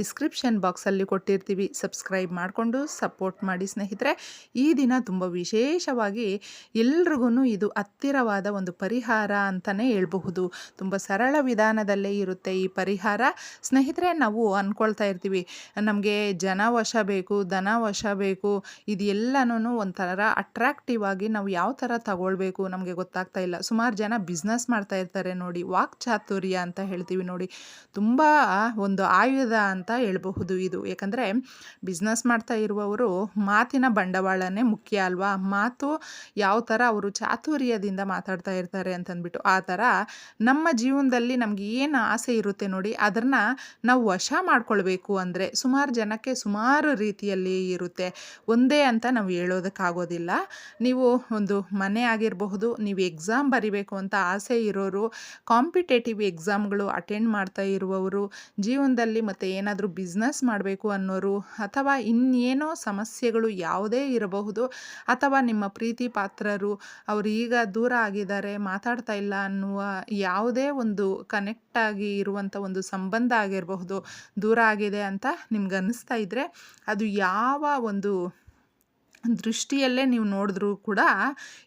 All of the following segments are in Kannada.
ಡಿಸ್ಕ್ರಿಪ್ಷನ್ ಬಾಕ್ಸಲ್ಲಿ ಕೊಟ್ಟಿರ್ತೀವಿ. ಸಬ್ಸ್ಕ್ರೈಬ್ ಮಾಡಿಕೊಂಡು ಸಪೋರ್ಟ್ ಮಾಡಿ ಸ್ನೇಹಿತರೆ. ಈ ದಿನ ತುಂಬ ವಿಶೇಷವಾಗಿ ಎಲ್ರಿಗೂ ಇದು ಹತ್ತಿರವಾದ ಒಂದು ಪರಿಹಾರ ಅಂತಲೇ ಹೇಳ್ಬಹುದು. ತುಂಬ ಸರಳ ವಿಧಾನದಲ್ಲೇ ಇರುತ್ತೆ ಈ ಪರಿಹಾರ. ಸ್ನೇಹಿತರೆ, ನಾವು ಅಂದ್ಕೊಳ್ತಾ ಇರ್ತೀವಿ, ನಮಗೆ ಜನ ವಶ ಬೇಕು ದನ ವಶ ಬೇಕು ಇದೆಲ್ಲನೂ ಒಂಥರ ಅಟ್ರಾಕ್ಟಿವ್ ಆಗಿ ನಾವು ಯಾವ ಥರ ತಗೊಳ್ಬೇಕು ನಮಗೆ ಗೊತ್ತಾಗ್ತಾ ಇಲ್ಲ. ಸುಮಾರು ಜನ ಬಿಸ್ನೆಸ್ ಮಾಡ್ತಾ ಇರ್ತಾರೆ ನೋಡಿ, ವಾಕ್ ಚಾತುರ್ಯ ಅಂತ ಹೇಳ್ತೀವಿ ನೋಡಿ. ತುಂಬ ಒಂದು ಆಯುಧ ಅಂತ ಹೇಳ್ಬಹುದು ಇದು. ಯಾಕಂದರೆ ಬಿಸ್ನೆಸ್ ಮಾಡ್ತಾ ಇರುವವರು ಮಾತಿನ ಬಂಡವಾಳನೇ ಮುಖ್ಯ ಅಲ್ವಾ? ಮಾತು ಯಾವ ಥರ ಅವರು ಚಾತುರ್ಯದಿಂದ ಮಾತಾಡ್ತಾ ಇರ್ತಾರೆ ಅಂತಂದ್ಬಿಟ್ಟು ಆ ಥರ ನಮ್ಮ ಜೀವನದಲ್ಲಿ ನಮಗೆ ಏನು ಆಸೆ ಇರುತ್ತೆ ನೋಡಿ, ಅದನ್ನು ನಾವು ವಶ ಮಾಡ್ಕೊಳ್ಬೇಕು ಅಂದರೆ ಸುಮಾರು ಜನಕ್ಕೆ ಸುಮಾರು ರೀತಿಯಲ್ಲಿ ಇರುತ್ತೆ. ಒಂದೇ ಅಂತ ನಾವು ಹೇಳೋದಕ್ಕಾಗೋದಿಲ್ಲ. ನೀವು ಒಂದು ಮನೆ ಆಗಿರಬಹುದು, ನೀವು ಎಕ್ಸಾಮ್ ಬರಿಬೇಕು ಅಂತ ಆಸೆ ಇರೋರು ಕಾಂಪಿಟೇಟಿವ್ ಎಕ್ಸಾಮ್ಗಳು ಅಟೆಂಡ್ ಮಾಡ್ತಾ ಇರುವವರು, ಜೀವನದಲ್ಲಿ ಮತ್ತು ಏನಾದರೂ ಬಿಸ್ನೆಸ್ ಮಾಡಬೇಕು ಅನ್ನೋರು ಅಥವಾ ಇನ್ನೇನೋ ಸಮಸ್ಯೆಗಳು ಯಾವುದೇ ಇರಬಹುದು ಅಥವಾ ನಿಮ್ಮ ಪ್ರೀತಿ ಪಾತ್ರರು ಅವರು ಈಗ ದೂರ ಆಗಿದ್ದಾರೆ, ಮಾತಾಡ್ತಾ ಇಲ್ಲ ಅನ್ನುವ ಯಾವುದೇ ಒಂದು ಕನೆಕ್ಟ್ ಆಗಿ ಇರುವಂಥ ಒಂದು ಸಂಬಂಧ ಆಗಿರಬಹುದು, ದೂರ ಆಗಿದೆ ಅಂತ ನಿಮ್ಗೆ ಅನ್ನಿಸ್ತಾ ಇದ್ದರೆ ಅದು ಯಾವ ಒಂದು ದೃಷ್ಟಿಯಲ್ಲೇ ನೀವು ನೋಡಿದ್ರೂ ಕೂಡ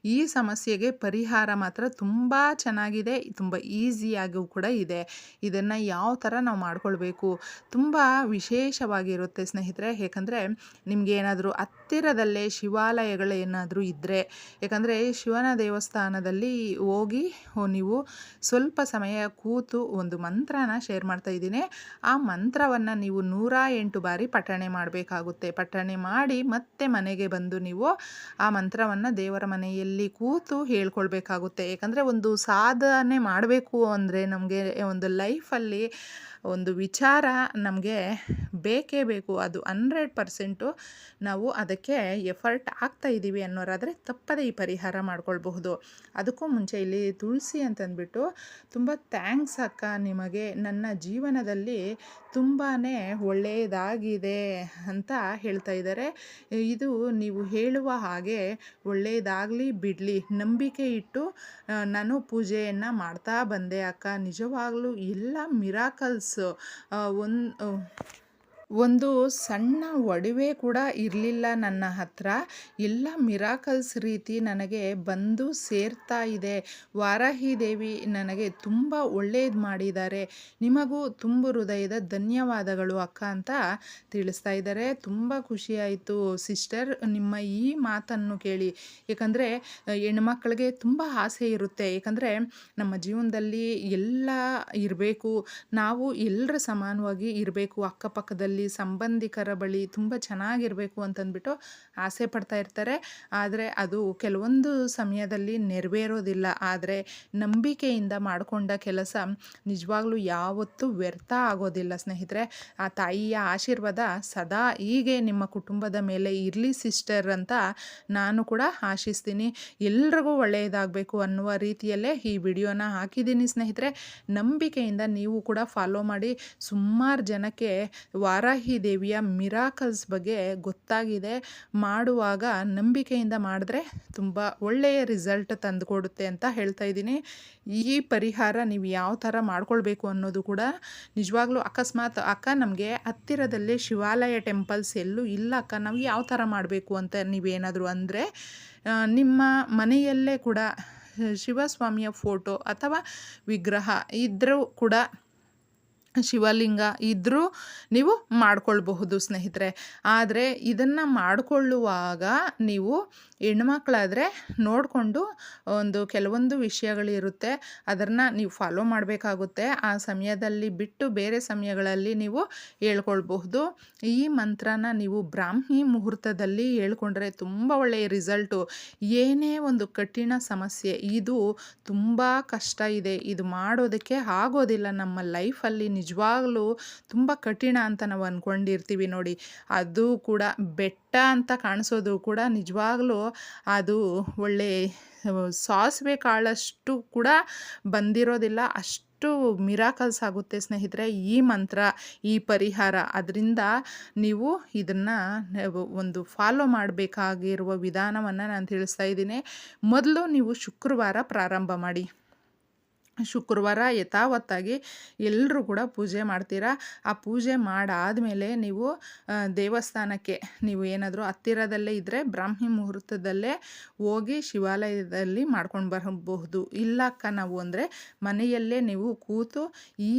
ಈ ಸಮಸ್ಯೆಗೆ ಪರಿಹಾರ ಮಾತ್ರ ತುಂಬ ಚೆನ್ನಾಗಿದೆ, ತುಂಬ ಈಸಿಯಾಗೂ ಕೂಡ ಇದೆ. ಇದನ್ನು ಯಾವ ಥರ ನಾವು ಮಾಡ್ಕೊಳ್ಬೇಕು? ತುಂಬ ವಿಶೇಷವಾಗಿರುತ್ತೆ ಸ್ನೇಹಿತರೆ. ಏಕೆಂದರೆ ನಿಮಗೆ ಏನಾದರೂ ಹತ್ತಿರದಲ್ಲೇ ಶಿವಾಲಯಗಳೇನಾದರೂ ಇದ್ದರೆ ಏಕೆಂದರೆ ಶಿವನ ದೇವಸ್ಥಾನದಲ್ಲಿ ಹೋಗಿ ನೀವು ಸ್ವಲ್ಪ ಸಮಯ ಕೂತು ಒಂದು ಮಂತ್ರನ ಶೇರ್ ಮಾಡ್ತಾ ಇದ್ದೀನಿ. ಆ ಮಂತ್ರವನ್ನು ನೀವು ನೂರ ಎಂಟು ಬಾರಿ ಪಠಣೆ ಮಾಡಬೇಕಾಗುತ್ತೆ. ಪಠಣೆ ಮಾಡಿ ಮತ್ತೆ ಮನೆಗೆ ಬಂದು ನೀವು ಆ ಮಂತ್ರವನ್ನು ದೇವರ ಮನೆಯಲ್ಲಿ ಕೂತು ಹೇಳ್ಕೊಳ್ಬೇಕಾಗುತ್ತೆ. ಯಾಕಂದರೆ ಒಂದು ಸಾಧನೆ ಮಾಡಬೇಕು ಅಂದರೆ ನಮಗೆ ಒಂದು ಲೈಫಲ್ಲಿ ಒಂದು ವಿಚಾರ ನಮಗೆ ಬೇಕೇ ಬೇಕು. ಅದು ಹಂಡ್ರೆಡ್ ಪರ್ಸೆಂಟು ನಾವು ಅದಕ್ಕೆ ಎಫರ್ಟ್ ಆಗ್ತಾ ಇದ್ದೀವಿ ಅನ್ನೋರಾದರೆ ತಪ್ಪದೇ ಈ ಪರಿಹಾರ ಮಾಡ್ಕೊಳ್ಬಹುದು. ಅದಕ್ಕೂ ಮುಂಚೆ ಇಲ್ಲಿ ತುಳಸಿ ಅಂತಂದ್ಬಿಟ್ಟು ತುಂಬ ಥ್ಯಾಂಕ್ಸ್ ಅಕ್ಕ ನಿಮಗೆ. ನನ್ನ ಜೀವನದಲ್ಲಿ ತುಂಬಾ ಒಳ್ಳೆಯದಾಗಿದೆ ಅಂತ ಹೇಳ್ತಾ ಇದ್ದಾರೆ. ಇದು ನೀವು ಹೇಳುವ ಹಾಗೆ ಒಳ್ಳೆಯದಾಗಲಿ ಬಿಡಲಿ. ನಂಬಿಕೆ ಇಟ್ಟು ನಾನು ಪೂಜೆಯನ್ನು ಮಾಡ್ತಾ ಬಂದೆ ಅಕ್ಕ. ನಿಜವಾಗಲೂ ಎಲ್ಲ ಮಿರಾಕಲ್ಸ್ ಒಂದು ಒಂದು ಸಣ್ಣ ಒಡವೆ ಕೂಡ ಇರಲಿಲ್ಲ ನನ್ನ ಹತ್ರ. ಎಲ್ಲ ಮಿರಾಕಲ್ಸ್ ರೀತಿ ನನಗೆ ಬಂದು ಸೇರ್ತಾ ಇದೆ. ವಾರಾಹಿ ದೇವಿ ನನಗೆ ತುಂಬ ಒಳ್ಳೆಯದು ಮಾಡಿದ್ದಾರೆ. ನಿಮಗೂ ತುಂಬ ಹೃದಯದ ಧನ್ಯವಾದಗಳು ಅಕ್ಕ ಅಂತ ತಿಳಿಸ್ತಾ ಇದ್ದಾರೆ. ತುಂಬ ಖುಷಿಯಾಯಿತು. ಸಿಸ್ಟರ್, ನಿಮ್ಮ ಈ ಮಾತನ್ನು ಕೇಳಿ. ಏಕೆಂದರೆ ಹೆಣ್ಮಕ್ಳಿಗೆ ತುಂಬ ಆಸೆ ಇರುತ್ತೆ. ಏಕೆಂದರೆ, ನಮ್ಮ ಜೀವನದಲ್ಲಿ ಎಲ್ಲ ಇರಬೇಕು. ನಾವು ಎಲ್ಲರ ಸಮಾನವಾಗಿ ಇರಬೇಕು. ಅಕ್ಕಪಕ್ಕದಲ್ಲಿ ಸಂಬಂಧಿಕರ ಬಳಿ ತುಂಬ ಚೆನ್ನಾಗಿರಬೇಕು ಅಂತಂದ್ಬಿಟ್ಟು ಆಸೆ ಪಡ್ತಾ ಇರ್ತಾರೆ. ಆದರೆ ಅದು ಕೆಲವೊಂದು ಸಮಯದಲ್ಲಿ ನೆರವೇರೋದಿಲ್ಲ. ಆದರೆ ನಂಬಿಕೆಯಿಂದ ಮಾಡಿಕೊಂಡ ಕೆಲಸ ನಿಜವಾಗ್ಲೂ ಯಾವತ್ತೂ ವ್ಯರ್ಥ ಆಗೋದಿಲ್ಲ ಸ್ನೇಹಿತರೆ. ಆ ತಾಯಿಯ ಆಶೀರ್ವಾದ ಸದಾ ಹೀಗೆ ನಿಮ್ಮ ಕುಟುಂಬದ ಮೇಲೆ ಇರಲಿ ಸಿಸ್ಟರ್ ಅಂತ ನಾನು ಕೂಡ ಆಶಿಸ್ತೀನಿ. ಎಲ್ರಿಗೂ ಒಳ್ಳೆಯದಾಗಬೇಕು ಅನ್ನುವ ರೀತಿಯಲ್ಲೇ ಈ ವಿಡಿಯೋನ ಹಾಕಿದ್ದೀನಿ ಸ್ನೇಹಿತರೆ. ನಂಬಿಕೆಯಿಂದ ನೀವು ಕೂಡ ಫಾಲೋ ಮಾಡಿ ಸುಮಾರು ಜನಕ್ಕೆ ವಾರಾಹಿ ದೇವಿಯ ಮಿರಾಕಲ್ಸ್ ಬಗ್ಗೆ ಗೊತ್ತಾಗಿದೆ. ಮಾಡುವಾಗ ನಂಬಿಕೆಯಿಂದ ಮಾಡಿದ್ರೆ ತುಂಬ ಒಳ್ಳೆಯ ರಿಸಲ್ಟ್ ತಂದುಕೊಡುತ್ತೆ ಅಂತ ಹೇಳ್ತಾ ಇದ್ದೀನಿ. ಈ ಪರಿಹಾರ ನೀವು ಯಾವ ಥರ ಮಾಡ್ಕೊಳ್ಬೇಕು ಅನ್ನೋದು ಕೂಡ ನಿಜವಾಗ್ಲೂ ಅಕಸ್ಮಾತ್ ಅಕ್ಕ ನಮಗೆ ಹತ್ತಿರದಲ್ಲೇ ಶಿವಾಲಯ ಟೆಂಪಲ್ಸ್ ಎಲ್ಲೂ ಇಲ್ಲ ಅಕ್ಕ, ನಾವು ಯಾವ ಥರ ಮಾಡಬೇಕು ಅಂತ ನೀವೇನಾದರೂ ಅಂದರೆ ನಿಮ್ಮ ಮನೆಯಲ್ಲೇ ಕೂಡ ಶಿವಸ್ವಾಮಿಯ ಫೋಟೋ ಅಥವಾ ವಿಗ್ರಹ ಇದ್ದರೂ ಕೂಡ ಶಿವಲಿಂಗ ಇದ್ದರೂ ನೀವು ಮಾಡ್ಕೊಳ್ಬಹುದು ಸ್ನೇಹಿತರೆ. ಆದರೆ ಇದನ್ನು ಮಾಡಿಕೊಳ್ಳುವಾಗ ನೀವು ಹೆಣ್ಮಕ್ಳಾದರೆ ನೋಡಿಕೊಂಡು ಒಂದು ಕೆಲವೊಂದು ವಿಷಯಗಳಿರುತ್ತೆ, ಅದನ್ನು ನೀವು ಫಾಲೋ ಮಾಡಬೇಕಾಗುತ್ತೆ. ಆ ಸಮಯದಲ್ಲಿ ಬಿಟ್ಟು ಬೇರೆ ಸಮಯಗಳಲ್ಲಿ ನೀವು ಹೇಳ್ಕೊಳ್ಬಹುದು. ಈ ಮಂತ್ರನ ನೀವು ಬ್ರಾಹ್ಮಿ ಮುಹೂರ್ತದಲ್ಲಿ ಹೇಳ್ಕೊಂಡ್ರೆ ತುಂಬ ಒಳ್ಳೆಯ ರಿಸಲ್ಟು ಏನೇ ಒಂದು ಕಠಿಣ ಸಮಸ್ಯೆ, ಇದು ತುಂಬ ಕಷ್ಟ ಇದೆ. ಇದು ಮಾಡೋದಕ್ಕೆ ಆಗೋದಿಲ್ಲ ನಮ್ಮ ಲೈಫಲ್ಲಿ ನಿಜವಾಗ್ಲೂ ತುಂಬ ಕಠಿಣ ಅಂತ ನಾವು ಅಂದ್ಕೊಂಡಿರ್ತೀವಿ ನೋಡಿ. ಅದು ಕೂಡ ಬೆಟ್ಟ ಅಂತ ಕಾಣಿಸೋದು ಕೂಡ ನಿಜವಾಗ್ಲೂ ಅದು ಒಳ್ಳೆ ಸಾಸಿವೆ ಕಾಳಷ್ಟು ಕೂಡ ಬಂದಿರೋದಿಲ್ಲ. ಅಷ್ಟು ಅಷ್ಟು ಮಿರಾಕಲ್ಸ್ ಆಗುತ್ತೆ ಸ್ನೇಹಿತರೆ ಈ ಮಂತ್ರ, ಈ ಪರಿಹಾರ. ಅದರಿಂದ ನೀವು ಇದನ್ನು ಒಂದು ಫಾಲೋ ಮಾಡಬೇಕಾಗಿರುವ ವಿಧಾನವನ್ನು ನಾನು ತಿಳಿಸ್ತಾ ಇದ್ದೀನಿ. ಮೊದಲು ನೀವು ಶುಕ್ರವಾರ ಪ್ರಾರಂಭ ಮಾಡಿ. ಶುಕ್ರವಾರ ಯಥಾವತ್ತಾಗಿ ಎಲ್ಲರೂ ಕೂಡ ಪೂಜೆ ಮಾಡ್ತೀರಾ? ಆ ಪೂಜೆ ಮಾಡಾದಮೇಲೆ ನೀವು ದೇವಸ್ಥಾನಕ್ಕೆ ನೀವು ಏನಾದರೂ ಹತ್ತಿರದಲ್ಲೇ ಇದ್ದರೆ ಬ್ರಾಹ್ಮಿ ಮುಹೂರ್ತದಲ್ಲೇ ಹೋಗಿ ಶಿವಾಲಯದಲ್ಲಿ ಮಾಡ್ಕೊಂಡು ಬರಬಹುದು. ಇಲ್ಲ ಅಕ್ಕ, ನಾವು ಅಂದರೆ ಮನೆಯಲ್ಲೇ ನೀವು ಕೂತು ಈ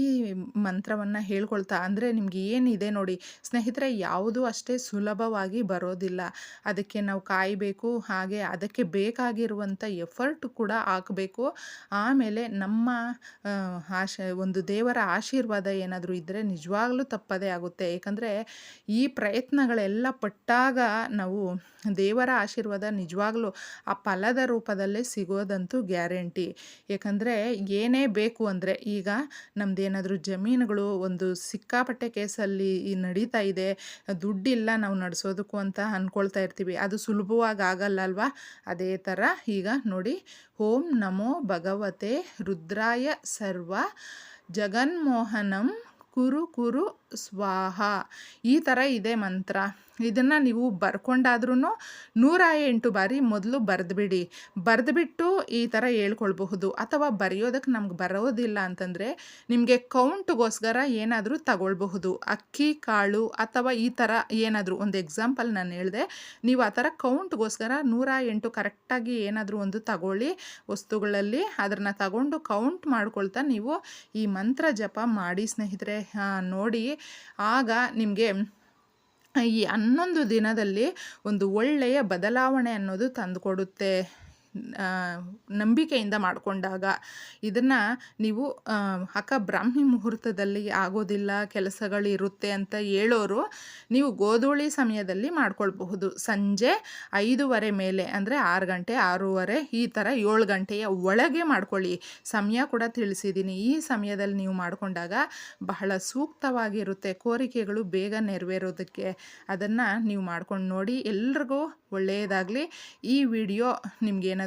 ಮಂತ್ರವನ್ನು ಹೇಳ್ಕೊಳ್ತಾ, ಅಂದರೆ ನಿಮ್ಗೆ ಏನಿದೆ ನೋಡಿ, ಸ್ನೇಹಿತರೆ ಯಾವುದು ಅಷ್ಟೇ ಸುಲಭವಾಗಿ ಬರೋದಿಲ್ಲ. ಅದಕ್ಕೆ ನಾವು ಕಾಯಬೇಕು, ಹಾಗೆ ಅದಕ್ಕೆ ಬೇಕಾಗಿರುವಂಥ ಎಫರ್ಟ್ ಕೂಡ ಹಾಕಬೇಕು. ಆಮೇಲೆ ನಮ್ಮ ಆಶ, ಒಂದು ದೇವರ ಆಶೀರ್ವಾದ ಏನಾದರೂ ಇದ್ದರೆ ನಿಜವಾಗ್ಲೂ ತಪ್ಪದೇ ಆಗುತ್ತೆ. ಏಕೆಂದರೆ ಈ ಪ್ರಯತ್ನಗಳೆಲ್ಲ ಪಟ್ಟಾಗ ನಾವು ದೇವರ ಆಶೀರ್ವಾದ ನಿಜವಾಗ್ಲೂ ಆ ಫಲದ ರೂಪದಲ್ಲೇ ಸಿಗೋದಂತೂ ಗ್ಯಾರಂಟಿ. ಏಕೆಂದರೆ ಏನೇ ಬೇಕು ಅಂದರೆ ಈಗ ನಮ್ಮದೇನಾದರೂ ಜಮೀನುಗಳು ಒಂದು ಸಿಕ್ಕಾಪಟ್ಟೆ ಕೇಸಲ್ಲಿ ನಡೀತಾ ಇದೆ, ದುಡ್ಡಿಲ್ಲ ನಾವು ನಡೆಸೋದಕ್ಕೂ ಅಂತ ಅಂದ್ಕೊಳ್ತಾ ಇರ್ತೀವಿ. ಅದು ಸುಲಭವಾಗಿ ಆಗಲ್ಲ ಅಲ್ವಾ? ಅದೇ ಥರ ಈಗ ನೋಡಿ, ಓಂ ನಮೋ ಭಗವತೆ ರುದ್ರಾಯ ಸರ್ವ ಜಗನ್ಮೋಹನಂ ಕುರು ಕುರು ಸ್ವಾಹ. ಈ ಥರ ಇದೆ ಮಂತ್ರ. ಇದನ್ನು ನೀವು ಬರ್ಕೊಂಡಾದ್ರೂ ನೂರ ಎಂಟು ಬಾರಿ ಮೊದಲು ಬರೆದ್ಬಿಡಿ. ಬರೆದ್ಬಿಟ್ಟು ಈ ಥರ ಹೇಳ್ಕೊಳ್ಬಹುದು. ಅಥವಾ ಬರೆಯೋದಕ್ಕೆ ನಮ್ಗೆ ಬರೋದಿಲ್ಲ ಅಂತಂದರೆ ನಿಮಗೆ ಕೌಂಟ್ಗೋಸ್ಕರ ಏನಾದರೂ ತಗೊಳ್ಬಹುದು. ಅಕ್ಕಿ, ಕಾಳು ಅಥವಾ ಈ ಥರ ಏನಾದರೂ ಒಂದು ಎಕ್ಸಾಂಪಲ್ ನಾನು ಹೇಳಿದೆ. ನೀವು ಆ ಥರ ಕೌಂಟ್ಗೋಸ್ಕರ ನೂರ ಎಂಟು ಕರೆಕ್ಟಾಗಿ ಏನಾದರೂ ಒಂದು ತಗೊಳ್ಳಿ ವಸ್ತುಗಳಲ್ಲಿ. ಅದನ್ನು ತಗೊಂಡು ಕೌಂಟ್ ಮಾಡ್ಕೊಳ್ತಾ ನೀವು ಈ ಮಂತ್ರ ಜಪ ಮಾಡಿ ಸ್ನೇಹಿತರೆ. ನೋಡಿ. ಆಗ ನಿಮಗೆ ಈ ಹನ್ನೊಂದು ದಿನದಲ್ಲಿ ಒಂದು ಒಳ್ಳೆಯ ಬದಲಾವಣೆ ಅನ್ನೋದು ತಂದುಕೊಡುತ್ತೆ. ನಂಬಿಕೆಯಿಂದ ಮಾಡಿಕೊಂಡಾಗ ಇದನ್ನು ನೀವು ಅಕ್ಕ ಬ್ರಾಹ್ಮಿ ಮುಹೂರ್ತದಲ್ಲಿ ಆಗೋದಿಲ್ಲ, ಕೆಲಸಗಳಿರುತ್ತೆ ಅಂತ ಹೇಳೋರು ನೀವು ಗೋಧೂಳಿ ಸಮಯದಲ್ಲಿ ಮಾಡ್ಕೊಳ್ಬಹುದು. ಸಂಜೆ ಐದೂವರೆ ಮೇಲೆ, ಅಂದರೆ ಆರು ಗಂಟೆ, ಆರೂವರೆ, ಈ ಥರ ಏಳು ಗಂಟೆಯ ಒಳಗೆ ಮಾಡ್ಕೊಳ್ಳಿ. ಸಮಯ ಕೂಡ ತಿಳಿಸಿದ್ದೀನಿ. ಈ ಸಮಯದಲ್ಲಿ ನೀವು ಮಾಡಿಕೊಂಡಾಗ ಬಹಳ ಸೂಕ್ತವಾಗಿರುತ್ತೆ. ಕೋರಿಕೆಗಳು ಬೇಗ ನೆರವೇರೋದಕ್ಕೆ. ಅದನ್ನು ನೀವು ಮಾಡ್ಕೊಂಡು ನೋಡಿ. ಎಲ್ರಿಗೂ ಒಳ್ಳೆಯದಾಗಲಿ. ಈ ವಿಡಿಯೋ ನಿಮಗೇನಾದರೂ